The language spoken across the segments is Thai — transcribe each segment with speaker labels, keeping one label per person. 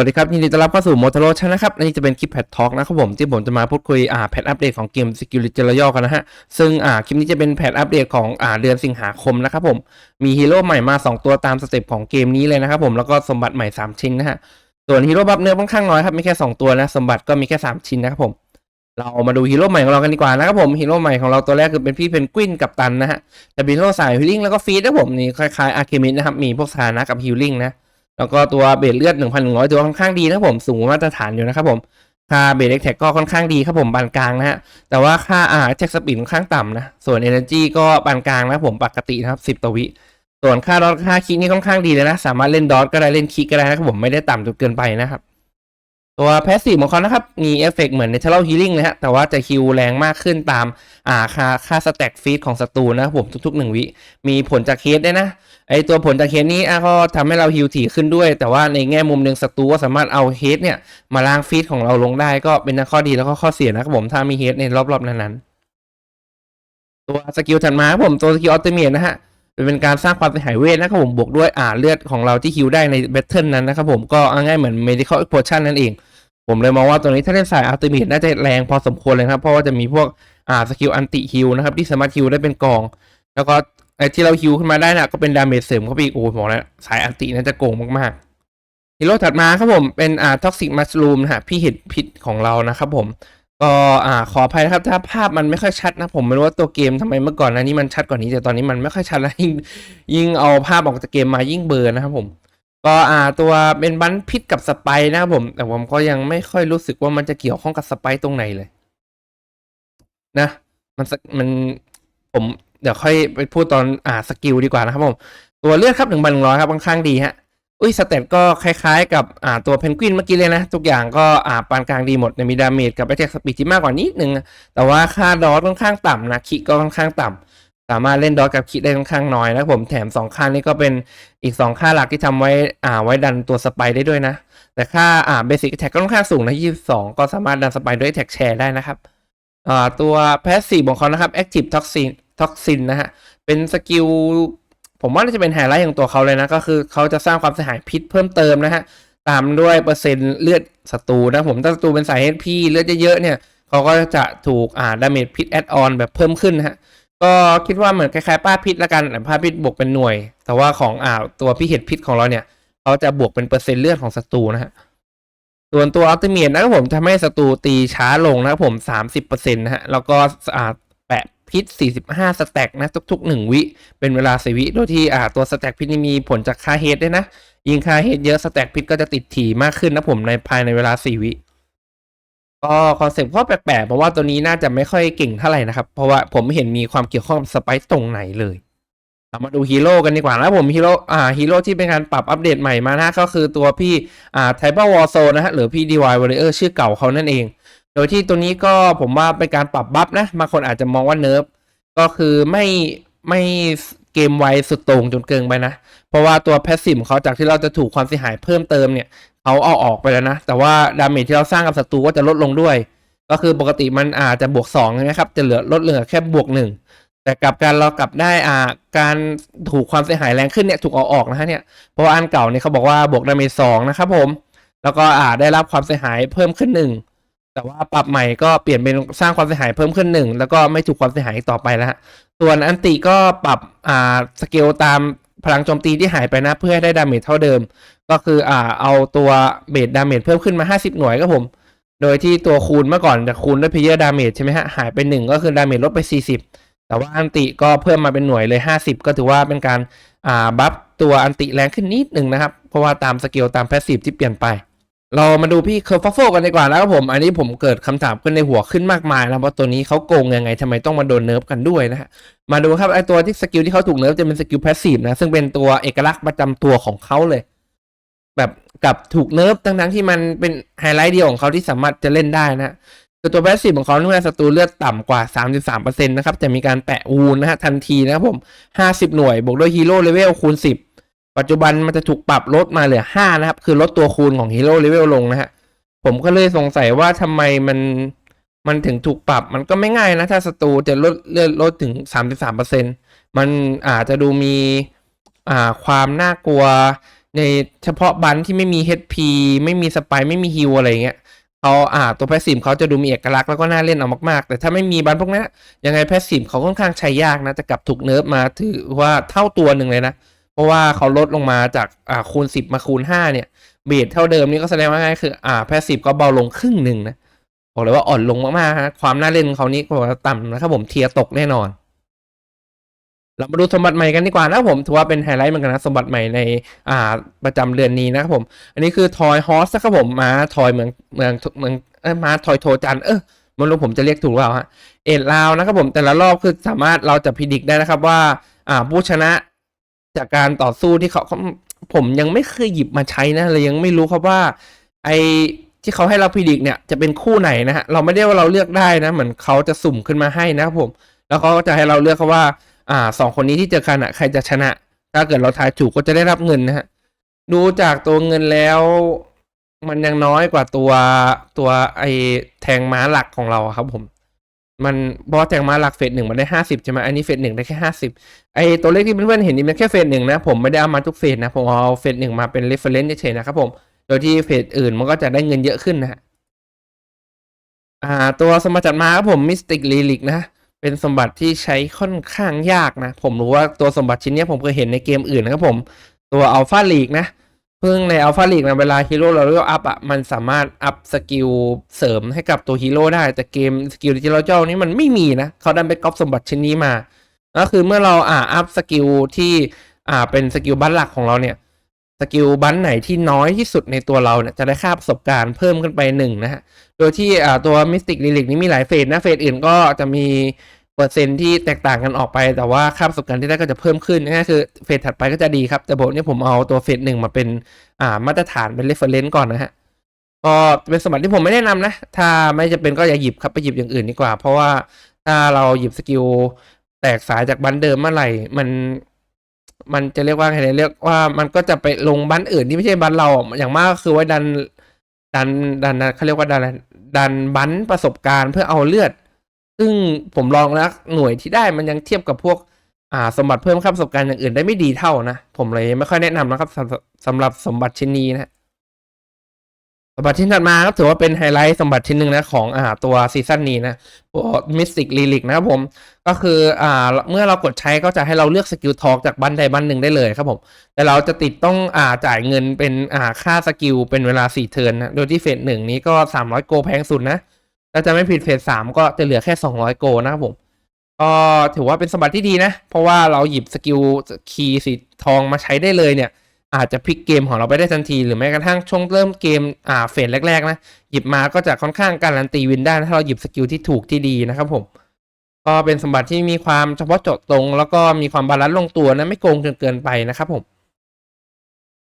Speaker 1: วัสดีครับ ยินดีต้อนรับเข้าสู่ Motoro Channel นะครับนี่จะเป็นคลิปแพททอ l k นะครับผม ที่ผมจะมาพูดคุยอ่าแพทอัปเดตของเกม Security Royale กันนะฮะ ซึ่งอ่าคลิปนี้จะเป็นแพทอัปเดตของอ่าเดือนสิงหาคมนะครับผม มีฮีโร่ใหม่มา 2 ตัวตามสเต็ปของเกมนี้เลยนะครับผมแล้วก็สมบัติใหม่ 3 ชิ้นนะฮะ ส่วนฮีโร่บัฟเนื้อค่อนข้างน้อยครับมีแค่ 2 ตัวนะสมบัติก็มีแค่ 3 ชิ้นนะครับผม เรามาดูฮีโร่ใหม่ของเรากันดีกว่านะครับผมฮีโร่ใหม่ของเราตัวแรกคือเป็นพี่เพนกวินกับตันนะฮะจะเป็นฮีโร่สายฮิลลิ่งแล้วก็ฟีดนะผมนี่คล้ายๆอาร์เคมิดนะครับมีพวกสถานะกับฮิลลิ่งนะ แล้วก็ตัวเบสเลือด 1,100 ตัวค่อนข้างดีนะครับผมสูงมาตรฐานอยู่นะครับผมค่าเบสเล็กแท็กก็ค่อนข้างดีครับผมปานกลางนะฮะแต่ว่าค่าอาร์แท็กสปีดค่อนข้างต่ำนะ ส่วน Energy ก็ปานกลางนะผมปกตินะครับ 10 ตัววิ ส่วนค่าดอทค่าคิกนี่ค่อนข้างดีเลยนะ สามารถเล่นดอทก็ได้เล่นคิกก็ได้นะครับผมไม่ได้ต่ำจนเกินไปนะครับ ตัวแพสซีฟของเขานะครับ มีเอฟเฟกเหมือน Natural Healing เลยฮะ แต่ว่าจะคิวแรงมากขึ้นตามอ่าค่าค่าสแต็กฟีดของศัตรูนะครับผมทุกๆหนึ่งวิ มีผลจากเคสด้นะ ไอตัวผลจากเคสนี้อะก็ทำให้เราฮิวถี่ขึ้นด้วย แต่ว่าในแง่มุมหนึ่งศัตรูก็สามารถเอาเฮดเนี่ย มาล้างฟีดของเราลงได้ก็เป็นทั้งข้อดีแล้วก็ข้อเสียนะครับผมถ้ามีเฮดในรอบๆนั้นๆตัวสกิลถัดมาครับผมตัวสกิลออโตเมตนะฮะเป็นการสร้างความเสียหายเวทนะครับผมบวกด้วยอ่าเลือดของเราที่ฮิวได้ในแบทเทิลนั้นนะครับผมก็ง่ายเหมือน medical potion นั่นเอง ผมเลยมองว่าตัวนี้ถ้าเล่นสายอัลติเมทน่าจะแรงพอสมควรเลยครับ เพราะว่าจะมีพวกอ่าสกิลอันติฮิวนะครับ ที่สามารถฮิวได้เป็นกอง แล้วก็ไอ้ที่เราฮิวขึ้นมาได้น่ะก็เป็นดาเมจเสริมเข้าไปอีกโอ้หบอแล้วสายอันติน่าจะโกงมากๆฮีโร่ถัดมาครับผมเป็นอ่าท็อกซิกมัสลูมนะฮะพี่เห็ดพิษของเรานะครับผมก็อ่าขออภัยนะครับถ้าภาพมันไม่ค่อยชัดนะผมไม่รู้ว่าตัวเกมทำไมเมื่อก่อนนะนี้มันชัดกว่านี้แต่ตอนนี้มันไม่ค่อยชัดแล้วยิ่งยิ่งเอาภาพออกจากเกมมายิ่งเบลอนะครับผม ก็อ่าตัวเป็นบันพิษกับสไปร์นะครับผม แต่ผมก็ยังไม่ค่อยรู้สึกว่ามันจะเกี่ยวข้องกับสไปร์ตรงไหนเลย นะ มันมันผมเดี๋ยวค่อยไปพูดตอนอ่าสกิลดีกว่านะครับผม ตัวเลือดครับหนึ่งพันหนึ่งร้อยครับค่อนข้างดีฮะอุ้ยสเตตก็คล้ายๆ กับอ่าตัวเพนกวินเมื่อกี้เลยนะ ทุกอย่างก็อ่าปานกลางดีหมดในมีดาเมจกับแอ t แทกสปีดที่มากกว่านิดนึง แต่ว่าค่าดอทค่อนข้างต่ำนะคิก็ค่อนข้างต่ำ สามารถเล่นดอทกับคิดได้ค่อนข้างน้อยนะผมแถมสองค่านี้ก็เป็นอีกสองค่าหลักที่ทำไว้อ่าไว้ดันตัวสไปได้ด้วยนะ แต่ค่าอ่าเบสิกแท็กก็ค่อนข้างสูงนะยี่สิบสองก็สามารถดันสไปด้วยแท็กแชร์ได้นะครับอ่าตัวแพสซีฟของเขานะครับ Active Toxin Toxin นะฮะเป็นสกิลผมว่าน่าจะเป็นไฮไลท์ของตัวเขาเลยนะ ก็คือเขาจะสร้างความเสียหายพิษเพิ่มเติมนะฮะตามด้วยเปอร์เซ็นต์เลือดศัตรูนะผมถ้าศัตรูเป็นสาย HP เลือดเยอะๆเนี่ยเขาก็จะถูกอ่าดาเมจพิษแอดออนแบบเพิ่มขึ้นนะฮะ ก็คิดว่าเหมือนคล้ายๆป้าพิษละกันแต่ป้าพิษบวกเป็นหน่วย แต่ว่าของอ่าตัวพี่เห็ดพิษของเราเนี่ยเขาจะบวกเป็นเปอร์เซ็นต์เลือดของศัตรูนะฮะส่วนตัวอัลติเมทนะครับผมทำให้ศัตรูตีช้าลงนะครับผม30%นต์นะฮะแล้วก็อ่าแปะพิษ 45 สแต็กนะทุก ๆ 1 วิ เป็นเวลา4วิโดยที่อ่าตัวสแต็กพิษนี่มีผลจากค่าเฮดด้วยนะ ยิงค่าเฮดเยอะสแต็กพิษก็จะติดถี่มากขึ้นนะผมในภายในเวลา 4 วิ ก็คอนเซ็ปต์ก็แปลกๆเพราะว่าตัวนี้น่าจะไม่ค่อยเก่งเท่าไหร่นะครับ เพราะว่าผมไม่เห็นมีความเกี่ยวข้องกับสไปซ์ตรงไหนเลยเรามาดูฮีโร่กันดีกว่านะผมฮีโร่อ่าฮีโร่ที่เป็นการปรับอัปเดตใหม่มานะก็คือตัวพี่อ่าไทเปอร์วอร์โซนะฮะหรือพี่ดีวายวอร์เออร์ชื่อเก่าเขานั่นเอง โดยที่ตัวนี้ก็ผมว่าเป็นการปรับบัฟนะบางคนอาจจะมองว่าเนิร์ฟก็คือไม่ไม่ เกมไวสุดโต่งจนเกินไปนะ เพราะว่าตัวแพสซีฟของเขาจากที่เราจะถูกความเสียหายเพิ่มเติมเนี่ยเขาเอาออกไปแล้วนะ แต่ว่าดาเมจที่เราสร้างกับศัตรูก็จะลดลงด้วย ก็คือปกติมันอาจจะบวก2ใช่ไหมครับ จะเหลือลดเหลือแค่บวก 1 แต่กลับการเรากลับได้อ่าการถูกความเสียหายแรงขึ้นเนี่ยถูกเอาออกนะฮะเนี่ย เพราะว่าอันเก่าเนี่ยเขาบอกว่าบวกดาเมจสองนะครับผม แล้วก็อ่าได้รับความเสียหายเพิ่มขึ้นหนึ่ง แต่ว่าปรับใหม่ก็เปลี่ยนเป็นสร้างความเสียหายเพิ่มขึ้นหนึ่งแล้วก็ไม่ถูกความเสียหายต่อไปแล้วส่วนอันติก็ปรับอ่าสเกลตามพลังโจมตีที่หายไปนะเพื่อให้ได้ดาเมจเท่าเดิม ก็คืออ่าเอาตัวเบสดาเมจเพิ่มขึ้นมา 50 หน่วยครับผม โดยที่ตัวคูณเมื่อก่อนจะคูณด้วยเพเยอร์ดาเมจใช่ไหมฮะหายไป 1 ก็คือดาเมจลดไป 40 แต่ว่าอันติก็เพิ่มมาเป็นหน่วยเลย 50 ก็ถือว่าเป็นการอ่าบัฟตัวอันติแรงขึ้นนิดหนึ่งนะครับเพราะว่าตามสเกลตามแพสซีฟที่เปลี่ยนไป เรามาดูพี่เคอร์ฟโฟกันดีกว่านะครับผม อันนี้ผมเกิดคำถามขึ้นในหัวขึ้นมากมายแล้วว่าตัวนี้เขาโกงยังไงทำไมต้องมาโดนเนิร์ฟกันด้วยนะฮะ มาดูครับไอตัวที่สกิลที่เขาถูกเนิร์ฟจะเป็นสกิลแพสซีฟนะ ซึ่งเป็นตัวเอกลักษณ์ประจำตัวของเขาเลย แบบกับถูกเนิร์ฟทั้งๆที่มันเป็นไฮไลท์เดียวของเขาที่สามารถจะเล่นได้นะคือตัวแพสซีฟของเขาเมื่อศัตรูเลือดต่ำกว่า 33%นะครับจะมีการแปะวูนนะฮะทันทีนะครับผม 50 หน่วยบวกด้วยฮีโร่เลเวลคูณ 10 ปัจจุบันมันจะถูกปรับลดมาเหลือ 5 นะครับ คือลดตัวคูณของฮีโร่เลเวลลงนะฮะ ผมก็เลยสงสัยว่าทำไมมันมันถึงถูกปรับมันก็ไม่ง่ายนะ ถ้าศัตรูจะลดเลือดลดถึง 33%มันอาจจะดูมีอ่าความน่ากลัว ในเฉพาะบันที่ไม่มี HP ไม่มีสไปไม่มีฮิวอะไรเงี้ยเขาอ่าตัวแพสซีฟเขาจะดูมีเอกลักษณ์แล้วก็น่าเล่นเอามากๆ แต่ถ้าไม่มีบันพวกนี้ยังไงแพสซีฟเขาค่อนข้างใช้ยากนะ จะกลับถูกเนิร์ฟมาถือว่าเท่าตัวหนึ่งเลยนะ เพราะว่าเขาลดลงมาจากอ่าคูณ 10 มาคูณ 5 เนี่ยเบสเท่าเดิมนี่ก็แสดงว่าไงคืออ่าแพสซีฟก็เบาลงครึ่งหนึ่งนะบอกเลยว่าอ่อนลงมากๆฮะความน่าเล่นของเขานี่ก็บอกว่าต่ำนะครับผมเทียร์ตกแน่นอน เรามาดูสมบัติใหม่กันดีกว่านะครับผมถือว่าเป็นไฮไลท์เหมือนกันนะสมบัติใหม่ในอ่าประจำเดือนนี้นะครับผม อันนี้คือทอยฮอสนะครับผมมาทอยเมืองเมืองเมืองเอ้มาทอยโทจันเออไมันรู้ผมจะเรียกถูกหรือเปล่าฮะเอ็ดลาวนะครับผมแต่ละรอบคือสามารถเราจะพิจิกได้นะครับว่าอ่าผู้ชนะ จากการต่อสู้ที่เขาเขาผมยังไม่เคยหยิบมาใช้นะเลยยังไม่รู้ครับว่า ไอที่เขาให้เราพิจิกเนี่ยจะเป็นคู่ไหนนะฮะเราไม่ได้ว่าเราเลือกได้นะ เหมือนเขาจะสุ่มขึ้นมาให้นะครับผม แล้วเขาก็จะให้เราเลือกครับว่า อ่าสองคนนี้ที่เจอกันอะใครจะชนะ ถ้าเกิดเราทายถูกก็จะได้รับเงินนะฮะดูจากตัวเงินแล้ว มันยังน้อยกว่าตัวตัวไอแทงม้าหลักของเราครับผม มันเพราะว่าแทงมาหลักเฟสหนึ่งมันได้ห้าสิบใช่ไหมอันนี้เฟสหนึ่งได้แค่ห้าสิบไอตัวเลขที่เพื่อนๆเห็นนี่มันแค่เฟสหนึ่งนะ ผมไม่ได้เอามาทุกเฟสนะ ผมเอาเฟสหนึ่งมาเป็นเรฟเฟรนซ์เฉยๆนะครับผม โดยที่เฟสอื่นมันก็จะได้เงินเยอะขึ้นนะฮะอ่า ตัวสมบัติจัดมาครับผมมิสติกลีลิกนะ เป็นสมบัติที่ใช้ค่อนข้างยากนะ ผมรู้ว่าตัวสมบัติชิ้นนี้ผมเคยเห็นในเกมอื่นนะครับผม ตัวอัลฟาลีกนะ เพิ่งในอัลฟาลีกนะเวลาฮีโร่เราเรียกอัพอะมันสามารถอัพสกิลเสริมให้กับตัวฮีโร่ได้ แต่เกมสกิลดิจิทัลเจ้านี้มันไม่มีนะเขาดันไปก๊อปสมบัติชิ้นนี้มา ก็คือเมื่อเราอ่าอัพสกิลที่อ่าเป็นสกิลบัตหลักของเราเนี่ยสกิลบันไหนที่น้อยที่สุดในตัวเราเนี่ยจะได้ค่าประสบการณ์เพิ่มขึ้นไปหนึ่งนะฮะ โดยที่อ่าตัวมิสติกลิลิกนี้มีหลายเฟสนะ เฟสอื่นก็จะมี เปอร์เซ็นที่แตกต่างกันออกไป แต่ว่าค่าประสบการณ์ที่ได้ก็จะเพิ่มขึ้นนั่นคือเฟสถัดไปก็จะดีครับ แต่ผมเนี่ยผมเอาตัวเฟสหนึ่งมาเป็นอ่ามาตรฐานเป็นเรฟเฟรนซ์ก่อนนะฮะก็เป็นสมบัติที่ผมไม่แนะนำนะ ถ้าไม่จะเป็นก็อย่าหยิบครับไปหยิบอย่างอื่นดีกว่า เพราะว่าถ้าเราหยิบสกิลแตกสายจากบันเดิมเมื่อไหร่ มัน มันจะเรียกว่าไงเนี่ยเรียกว่ามันก็จะไปลงบันอื่นที่ไม่ใช่บันเรา อย่างมากคือไว้ดันดันดันเขาเรียกว่าดันดันบันประสบการณ์เพื่อเอาเลือด ซึ่งผมลองแล้วหน่วยที่ได้มันยังเทียบกับพวกอ่าสมบัติเพิ่มค่าประสบการณ์อย่างอื่นได้ไม่ดีเท่านะ ผมเลยไม่ค่อยแนะนำนะครับสำหรับสำหรับสมบัติชิ้นนี้นะสมบัติชิ้นถัดมาครับถือว่าเป็นไฮไลท์สมบัติชิ้นหนึ่งนะของอ่าตัวซีซั่นนี้นะตัวมิสติกลีลิกนะครับผมก็คืออ่าเมื่อเรากดใช้ก็จะให้เราเลือกสกิลทอกจากบันใดบันหนึ่งได้เลยครับผม แต่เราจะติดต้องอ่าจ่ายเงินเป็นอ่าค่าสกิลเป็นเวลาสี่เทิร์นนะโดยที่เฟสหนึ่งนี้ก็สามร้อยโกแพงสุดนะ ถ้าจะไม่ผิดเฟสสามก็จะเหลือแค่สองร้อยโกนะครับผมก็ถือว่าเป็นสมบัติที่ดีนะ เพราะว่าเราหยิบสกิลคีย์สีทองมาใช้ได้เลยเนี่ย อาจจะพลิกเกมของเราไปได้ทันที หรือแม้กระทั่งช่วงเริ่มเกมอ่าเฟสแรกๆนะ หยิบมาก็จะค่อนข้างการันตีวินได้ถ้าเราหยิบสกิลที่ถูกที่ดีนะครับผมก็เป็นสมบัติที่มีความเฉพาะเจาะตรง แล้วก็มีความบาลานซ์ลงตัวนะไม่โกงจนเกินไปนะครับผม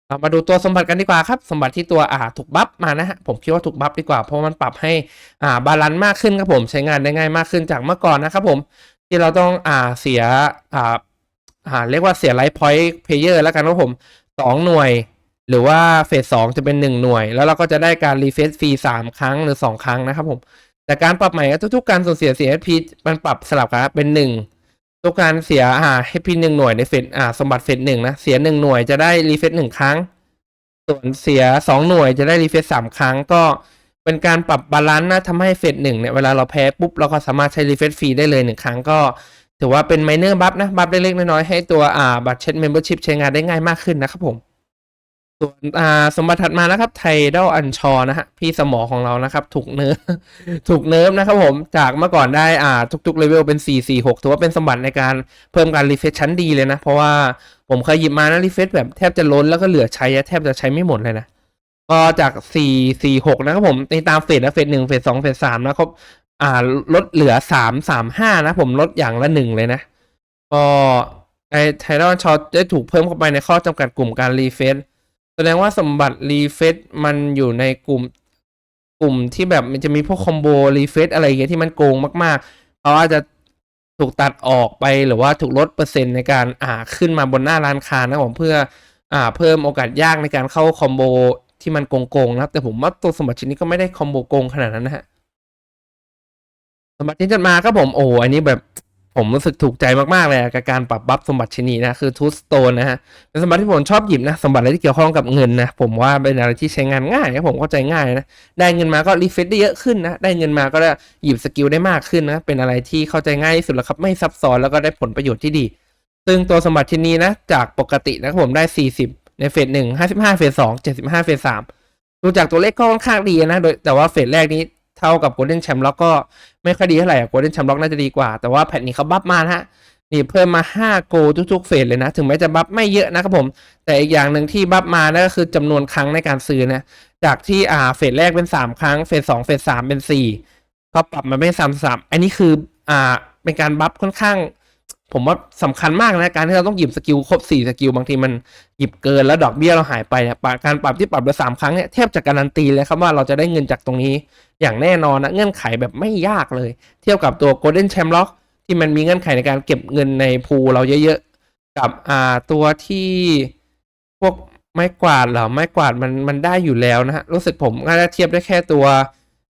Speaker 1: เรามาดูตัวสมบัติกันดีกว่าครับ สมบัติที่ตัวอ่าถูกบัฟมานะฮะผมคิดว่าถูกบัฟดีกว่า เพราะมันปรับให้อ่าบาลานซ์มากขึ้นครับผมใช้งานได้ง่ายมากขึ้นจากเมื่อก่อนนะครับผมที่เราต้องอ่าเสียอ่าอ่าเรียกว่าเสียไลฟ์พอยต์เพลเยอร์แล้วกันครับผมสองหน่วย หรือว่าเฟสสองจะเป็นหนึ่งหน่วย แล้วเราก็จะได้การรีเฟซฟรีสามครั้งหรือสองครั้งนะครับผมแต่การปรับใหม่ก็ทุกๆการสูญเสียเสีย HP มันปรับสลับกันเป็น หนึ่งการเสียอ่า HP หนึ่งหน่วยในเฟสอ่าสมบัติเฟสหนึ่งนะ เสียหนึ่งหน่วยจะได้รีเฟซหนึ่งครั้ง ส่วนเสียสองหน่วยจะได้รีเฟซสามครั้ง ก็เป็นการปรับบาลานซ์นะทำให้เฟสหนึ่งเนี่ยเวลาเราแพ้ปุ๊บเราก็สามารถใช้รีเฟซฟรีได้เลยหนึ่งครั้งก็ถือว่าเป็นไมเนอร์บัฟนะ บัฟเล็กๆน้อยๆให้ตัวอ่าบัตรเช็ดเมมเบอร์ชิพใช้งานได้ง่ายมากขึ้นนะครับผม ส่วนอ่าสมบัติถัดมานะครับไทดอลอันชอนะฮะพี่สมอของเรานะครับ ถูกเนิร์ฟถูกเนิร์ฟนะครับผมจากเมื่อก่อนได้อ่าทุกๆเลเวลเป็น 4 4 6ถือว่าเป็นสมบัติในการเพิ่มการรีเฟชชั้นดีเลยนะ เพราะว่าผมเคยหยิบมานะรีเฟชแบบแทบจะล้นแล้วก็เหลือใช้แทบจะใช้ไม่หมดเลยนะก็จาก 4 4 6 นะครับผมในตามเฟสนะเฟสหนึ่งเฟสสองเฟสสามนะครับอ่าลดเหลือ 3 3 5 นะ ผมลดอย่างละหนึ่งเลยนะก็ไอไทดอลชอได้ถูกเพิ่มเข้าไปในข้อจำกัดกลุ่มการรีเฟซ แสดงว่าสมบัติรีเฟซมันอยู่ในกลุ่มกลุ่มที่แบบมันจะมีพวกคอมโบรีเฟซอะไรอย่างเงี้ยที่มันโกงมากๆเขาอาจจะถูกตัดออกไปหรือว่าถูกลดเปอร์เซ็นต์ในการอ่าขึ้นมาบนหน้าร้านค้านะผมเพื่ออ่าเพิ่มโอกาสยากในการเข้าคอมโบที่มันโกงๆนะครับ แต่ผมว่าตัวสมบัติชิ้นนี้ก็ไม่ได้คอมโบโกงขนาดนั้นนะฮะสมบัติที่จัดมาครับผมโอ้อันนี้แบบ ผมรู้สึกถูกใจมากๆเลยกับการปรับบัฟสมบัติชนีนะ คือทูสโตนนะฮะเป็นสมบัติที่ผมชอบหยิบนะ สมบัติอะไรที่เกี่ยวข้องกับเงินนะ ผมว่าเป็นอะไรที่ใช้งานง่ายนะผมเข้าใจง่ายนะ ได้เงินมาก็รีเฟซได้เยอะขึ้นนะ ได้เงินมาก็ได้หยิบสกิลได้มากขึ้นนะ เป็นอะไรที่เข้าใจง่ายที่สุดแล้วครับ ไม่ซับซ้อนแล้วก็ได้ผลประโยชน์ที่ดี ซึ่งตัวสมบัติชนีนะ จากปกตินะผมได้ 40 ในเฟสหนึ่ง55เฟสสอง75เฟสสามดูจากตัวเลขก็ค่อนข้างดีนะ โดยแต่ว่าเฟสแรกนี้ เท่ากับโกลเด้นแชมป์ล็อกก็ไม่ค่อยดีเท่าไหร่โกลเด้นแชมป์ล็อกน่าจะดีกว่า แต่ว่าแพทนี้เขาบัฟมาฮะนี่เพิ่มมา 5 โกทุกๆเฟสเลยนะ ถึงแม้จะบัฟไม่เยอะนะครับผม แต่อีกอย่างหนึ่งที่บัฟมานั่นก็คือจำนวนครั้งในการซื้อนะ จากที่อ่าเฟสแรกเป็น 3 ครั้ง เฟสสองเฟสสามเป็น4ก็ปรับมาเป็นสามสามอันนี้คืออ่าเป็นการบัฟค่อนข้าง ผมว่าสำคัญมากนะการที่เราต้องหยิบสกิลครบสี่สกิลบางทีมันหยิบเกินแล้วดอกเบี้ยเราหายไปเนี่ยปะการปรับที่ปรับไปสามครั้งเนี่ยแทบจะการันตีเลยครับว่าเราจะได้เงินจากตรงนี้ อย่างแน่นอนนะเงื่อนไขแบบไม่ยากเลย เทียบกับตัว Golden chamlock ที่มันมีเงื่อนไขในการเก็บเงินในพูเราเยอะๆกับอ่าตัวที่พวกไม้กวาดเหรอไม้กวาดมันมันได้อยู่แล้วนะฮะรู้สึกผมน่าจะเทียบได้แค่ตัว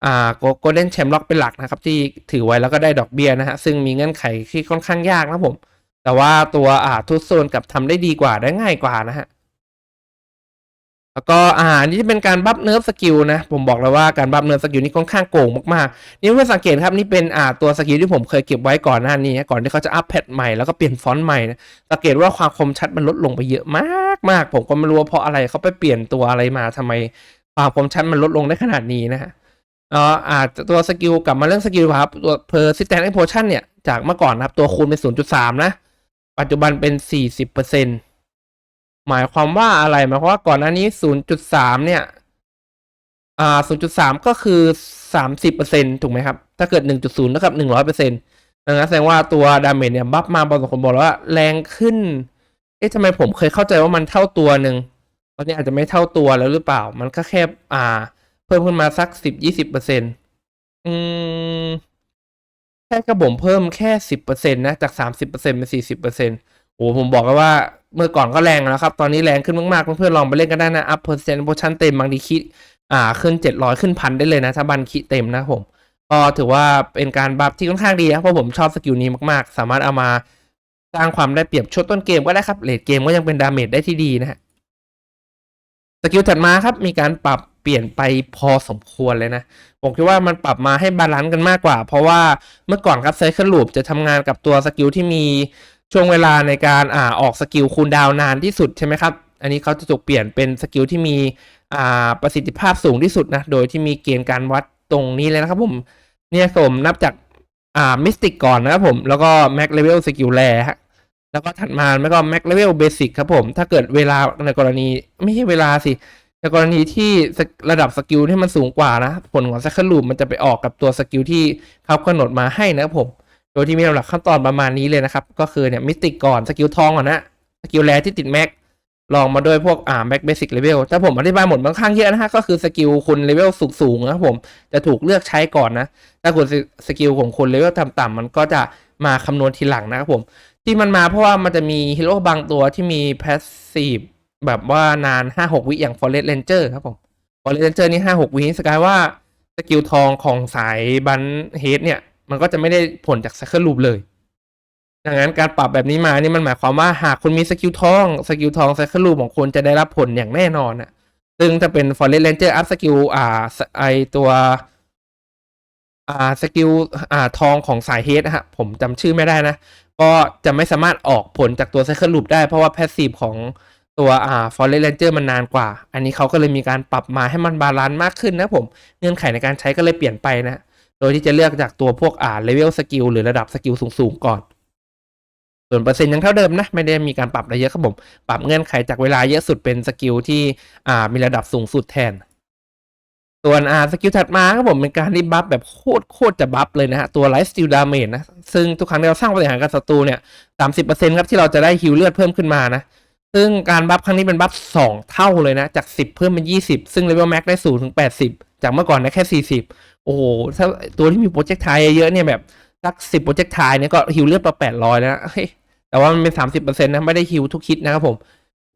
Speaker 1: อ่า Golden Champ Lock เป็นหลักนะครับ ที่ถือไว้แล้วก็ได้ดอกเบี้ยนะฮะ ซึ่งมีเงื่อนไขที่ค่อนข้างยากนะผม แต่ว่าตัวอ่าทุตโซนกับทำได้ดีกว่าได้ง่ายกว่านะฮะแล้วก็อ่านนี้จะเป็นการบัฟเนิร์ฟสกิลนะ ผมบอกเลยว่าการบัฟเนิร์ฟสกิลนี่ค่อนข้างโกงมากๆ นี่เพื่อนสังเกตครับนี่เป็นอ่าตัวสกิลที่ผมเคยเก็บไว้ก่อนหน้านี้ ก่อนที่เขาจะอัปเดตใหม่แล้วก็เปลี่ยนฟอนต์ใหม่นะสังเกตว่าความคมชัดมันลดลงไปเยอะมากมากผมก็ไม่รู้ว่าเพราะอะไรเขาไปเปลี่ยนตัวอะไรมาทำไมความคมชัดมันลดลงได้ขนาดนี้นะฮะ เอ่ออาจจะตัวสกิลกลับมาเรื่องสกิลครับ ตัว persistent explosion เนี่ย จากเมื่อก่อนนะครับ ตัวคูณเป็น 0.3 นะ ปัจจุบันเป็น 40%เปอร์เซ็นหมายความว่าอะไรหมายความว่าก่อนหน้านี้ 0.3 เนี่ย อ่า 0.3 ก็คือ 30%ถูกไหมครับ ถ้าเกิด 1.0เท่ากับ 100%ดังนั้นแสดงว่าตัวดาเมจเนี่ย บัฟมาบางคนบอกแล้วว่าแรงขึ้น เอ๊ะทำไมผมเคยเข้าใจว่ามันเท่าตัวหนึ่งตอนนี้อาจจะไม่เท่าตัวแล้วหรือเปล่า มันก็แค่อ่า พิ่มขึ้นมาสัก10-20%อืมแค่กระผมเพิ่มแค่สิบเปอร์เซ็นต์นะ จากสามสิบเปอร์เซ็นต์เป็นสี่สิบเปอร์เซ็นต์โอ้ผมบอกเลยว่าเมื่อก่อนก็แรงแล้วครับ ตอนนี้แรงขึ้นมากๆ เพื่อนๆลองไปเล่นกันได้นะอัพเปอร์เซ็นต์โพชั่นเต็มบางทีคิด อ่า ขึ้นเจ็ดร้อยขึ้นพันได้เลยนะ ถ้าบันคิเต็มนะผม ก็ถือว่าเป็นการบัฟที่ค่อนข้างดีนะเพราะผมชอบสกิลนี้มากๆ สามารถเอามาสร้างความได้เปรียบช่วต้นเกมก็ได้ครับเลดเกมก็ยังเป็นดาเมจได้ที่ดีนะฮะสกิลถัดมาครับมีการปรับ เปลี่ยนไปพอสมควรเลยนะ ผมคิดว่ามันปรับมาให้บาลานซ์กันมากกว่า เพราะว่าเมื่อก่อนครับไซเคิลลูปจะทำงานกับตัวสกิลที่มีช่วงเวลาในการอ่าออกสกิลคูลดาวนานที่สุดใช่ไหมครับ อันนี้เขาจะถูกเปลี่ยนเป็นสกิลที่มีอ่าประสิทธิภาพสูงที่สุดนะ โดยที่มีเกณฑ์การวัดตรงนี้เลยนะครับผม เนี่ยผมนับจากอ่ามิสติกก่อนนะครับผม แล้วก็แม็กเลเวลสกิลแรฮะแล้วก็ถัดมาแล้วก็แม็กเลเวลเบสิกครับผม ถ้าเกิดเวลาในกรณีไม่ใช่เวลาสิ ในกรณีที่ระดับสกิลที่มันสูงกว่านะ ผลของ s ซ c ค n d ลูปมันจะไปออกกับตัวสกิลที่เขากำหนดมาให้นะครับผม โดยที่มีลำดับขั้นตอนประมาณนี้เลยนะครับ ก็คือเนี่ยมิติกก่อนสกิลทองก่อนนะสกิลแรที่ติดแม็กลองมาด้วยพวกอ่าแม็กเบสิกเลเวลถ้าผมอธิบายหมดค่อนข้างเยอะนะฮะ ก็คือสกิลคุณเลเวลสูงๆนะครับผม จะถูกเลือกใช้ก่อนนะ ถ้าคุณสกิลของคุณเลเวลต่ำๆมันก็จะมาคำนวณทีหลังนะครับผม ที่มันมาเพราะว่ามันจะมีฮีโร่บางตัวที่มีแพสซีฟ แบบว่านาน5-6วิอย่าง Forest Ranger ครับผม Forest Ranger นี่5-6วิสกายว่าสกิลทองของสายบันเฮดเนี่ย มันก็จะไม่ได้ผลจาก Cycle Loop เลย ดังนั้นการปรับแบบนี้มานี่มันหมายความว่าหากคุณมีสกิลทองสกิลทอง Cycle Loop ของคุณจะได้รับผลอย่างแน่นอนนะซึ่งถ้าเป็น Forest Ranger อัพสกิลอ่าไอตัวอ่าสกิลอ่าทองของสายเฮดนะฮะผมจำชื่อไม่ได้นะ ก็จะไม่สามารถออกผลจากตัวไซเคิลลูปได้เพราะว่าแพสซีฟของ ตัวอ่าฟอร์เรนเจอร์มันนานกว่า อันนี้เขาก็เลยมีการปรับมาให้มันบาลานซ์มากขึ้นนะผม เงื่อนไขในการใช้ก็เลยเปลี่ยนไปนะ โดยที่จะเลือกจากตัวพวกอ่าเลเวลสกิลหรือระดับสกิลสูงๆก่อน ส่วนเปอร์เซ็นต์ยังเท่าเดิมนะ ไม่ได้มีการปรับอะไรเยอะครับผม ปรับเงื่อนไขจากเวลาเยอะสุดเป็นสกิลที่อ่ามีระดับสูงสุดแทนส่วนอ่าสกิลถัดมาครับผมเป็นการรีบัฟแบบโคตรโคตรจะบัฟเลยนะฮะ ตัวไลฟ์สติลดาเมจนะ ซึ่งทุกครั้งที่เราสร้างปฏิหารกับศัตรูเนี่ยสามสิบเปอร์เซ็นต์ครับที่เราจะได้ฮิวเลือดเพิ่มขึ้นมานะ ซึ่งการบัฟครั้งนี้เป็นบัฟสองเท่าเลยนะ จากสิบเพิ่มเป็นยี่สิบซึ่งเลเวลแม็กได้สูงถึงแปดสิบจากเมื่อก่อนได้แค่สี่สิบโอ้โห ถ้าตัวที่มีโปรเจกต์ไทยเยอะเนี่ยแบบ สักสิบโปรเจกต์ไทยเนี่ยก็ฮิวเลือดประแปดร้อยแล้วนะแต่ว่ามันเป็นสามสิบเปอร์เซ็นต์นะ ไม่ได้ฮิวทุกคิดนะครับผม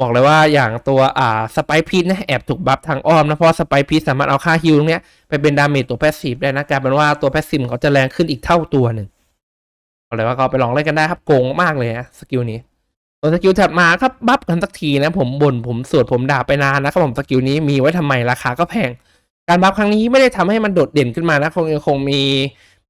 Speaker 1: บอกเลยว่าอย่างตัวอ่าสไปพีทนะแอบถูกบัฟทางอ้อมนะ เพราะสไปพีทสามารถเอาค่าฮิวตรงเนี้ยไปเป็นดาเมจตัวแพสซีฟได้นะกลายเป็นว่าตัวแพสซีฟเขาจะแรงขึ้นอีกเท่าตัวหนึ่งอะไรว่าก็ไปลองเล่นกันได้ครับโกงมากเลยนะสกิลนี้ ส่วนสกิลถัดมาครับบัฟกันสักทีนะผมบ่นผมสวดผมด่าไปนานนะครับผมสกิลนี้มีไว้ทำไมราคาก็แพง การบัฟครั้งนี้ไม่ได้ทำให้มันโดดเด่นขึ้นมานะคงยังคงมี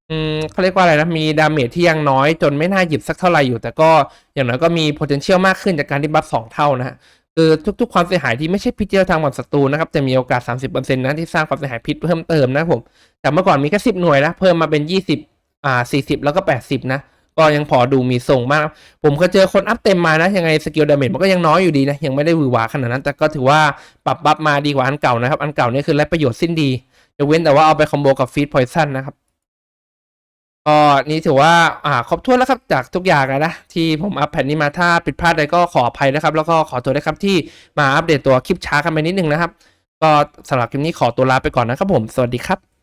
Speaker 1: อืมเขาเรียกว่าอะไรนะมีดาเมจที่ยังน้อยจนไม่น่าหยิบสักเท่าไหร่อยู่ แต่ก็อย่างน้อยก็มี potential มากขึ้นจากการที่บัฟสองเท่านะฮะคือทุกๆ ความเสียหายที่ไม่ใช่พิษเจอทางหมดศัตรูนะครับจะมีโอกาส 30%นะที่สร้างความเสียหายพิษเพิ่มเติมนะผมแต่เมื่อก่อนมีแค่10 หน่วยนะเพิ่มมาเป็น 20อ่า40 แล้วก็ 80 นะ ก็ยังพอดูมีทรงมาก ผมเคยเจอคนอัพเต็มมานะ ยังไงสกิลดาเมจมันก็ยังน้อยอยู่ดีนะ ยังไม่ได้วือหวาขนาดนั้น แต่ก็ถือว่าปรับบัฟมาดีกว่าอันเก่านะครับ อันเก่าเนี่ยคือไรประโยชน์สิ้นดียกเว้นแต่ว่าเอาไปคอมโบกับฟีดพอยซันนะครับก็นี่ถือว่าอ่าครบถ้วนแล้วครับจากทุกอย่างนะที่ผมอัพแผ่นนี้มาถ้าผิดพลาดใดก็ขออภัยนะครับ แล้วก็ขอโทษด้วยครับที่มาอัปเดตตัวคลิปช้ากันไปนิดนึงนะครับ ก็สำหรับคลิปนี้ขอตัวลาไปก่อนนะครับผม สวัสดีครับ